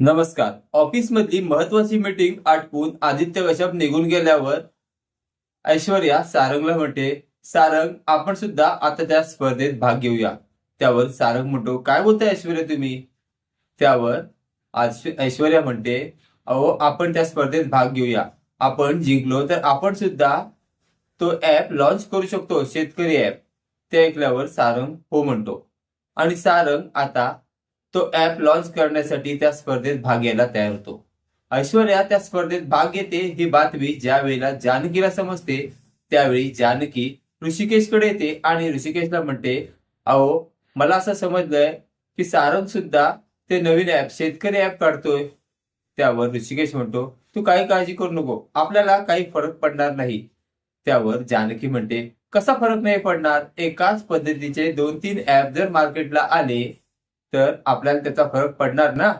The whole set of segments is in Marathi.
नमस्कार. ऑफिसमधली महत्वाची मीटिंग आटपून आदित्य कश्यप निघून गेल्यावर ऐश्वर्या सारंगला म्हणते सारंग आपण सुद्धा आता त्या स्पर्धेत भाग घेऊया. त्यावर सारंग म्हणतो काय बोलताय ऐश्वर्या तुम्ही? त्यावर ऐश्वर्या म्हणते अहो आपण त्या स्पर्धेत भाग घेऊया. आपण जिंकलो तर आपण सुद्धा तो ऍप लॉन्च करू शकतो शेतकरी ऍप ते ऐकल्यावर सारंग हो म्हणतो. आणि सारंग आता तो ऍप लॉन्च करण्यासाठी त्या स्पर्धेत भाग घ्यायला तयार होतो. ऐश्वर्या त्या स्पर्धेत भाग घेते ही बातमी ज्या वेळेला जानकीला समजते त्यावेळी जानकी ऋषिकेशकडे येते आणि ऋषिकेशला म्हणते अहो मला असं समजलंय की सारंग सुद्धा ते नवीन ऍप शेतकरी ऍप काढतोय. त्यावर ऋषिकेश म्हणतो तू काही काळजी करू नको आपल्याला काही फरक पडणार नाही. त्यावर जानकी म्हणते कसा फरक नाही पडणार? एकाच पद्धतीचे दोन तीन ऍप जर मार्केटला आले तर आपल्याला त्याचा फरक पडणार ना?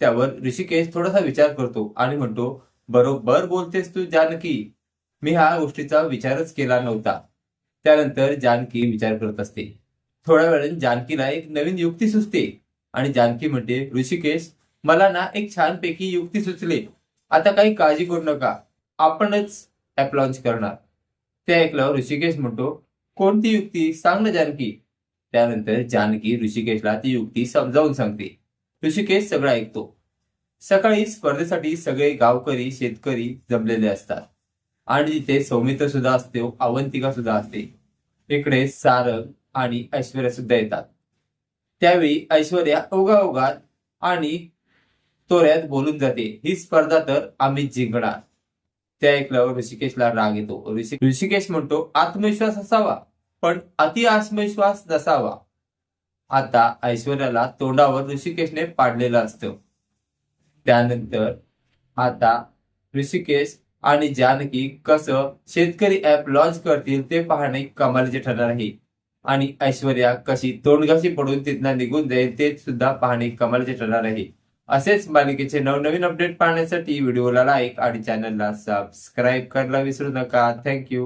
त्यावर ऋषिकेश थोडासा विचार करतो आणि म्हणतो बरोबर बोलतेस तू जानकी. मी ह्या गोष्टीचा विचारच केला नव्हता. त्यानंतर जानकी विचार करत असते. थोड्या वेळाने जानकीला एक नवीन युक्ती सुचते आणि जानकी म्हणते ऋषिकेश मला ना एक छानपैकी युक्ती सुचले. आता काही काळजी करू नका. आपणच ऍप लॉन्च करणार. ते ऐकल्यावर ऋषिकेश म्हणतो कोणती युक्ती? सांग ना जानकी. त्यानंतर जानकी ऋषिकेशला ती युक्ती समजावून सांगते. ऋषिकेश सगळं ऐकतो. सकाळी स्पर्धेसाठी सगळे गावकरी शेतकरी जमलेले असतात. आणि तिथे सौमित्र सुद्धा असते अवंतिका सुद्धा असते इकडे सारंग आणि ऐश्वर्या सुद्धा येतात. त्यावेळी ऐश्वर्या ओघा आणि तोऱ्यात बोलून जाते ही स्पर्धा तर आम्ही जिंकणार. ते ऐकल्यावर ऋषिकेशला राग येतो. ऋषिकेश म्हणतो आत्मविश्वास असावा. पण अति आत्मविश्वास नसावा. आता ऐश्वर्याला तोंडावर ऋषिकेशने पाडलेलं असतं. त्यानंतर आता ऋषिकेश आणि जानकी कसं शेतकरी ऍप लॉन्च करतील ते पाहणे कमालीचे ठरणार आहे. आणि ऐश्वर्या कशी तोंडगाशी पडून तिथनं निघून जाईल ते सुद्धा पाहणे कमालीचे ठरणार आहे. असेच मालिकेचे नवनवीन अपडेट पाहण्यासाठी व्हिडिओला लाईक आणि चॅनलला सबस्क्राईब करायला विसरू नका. थँक्यू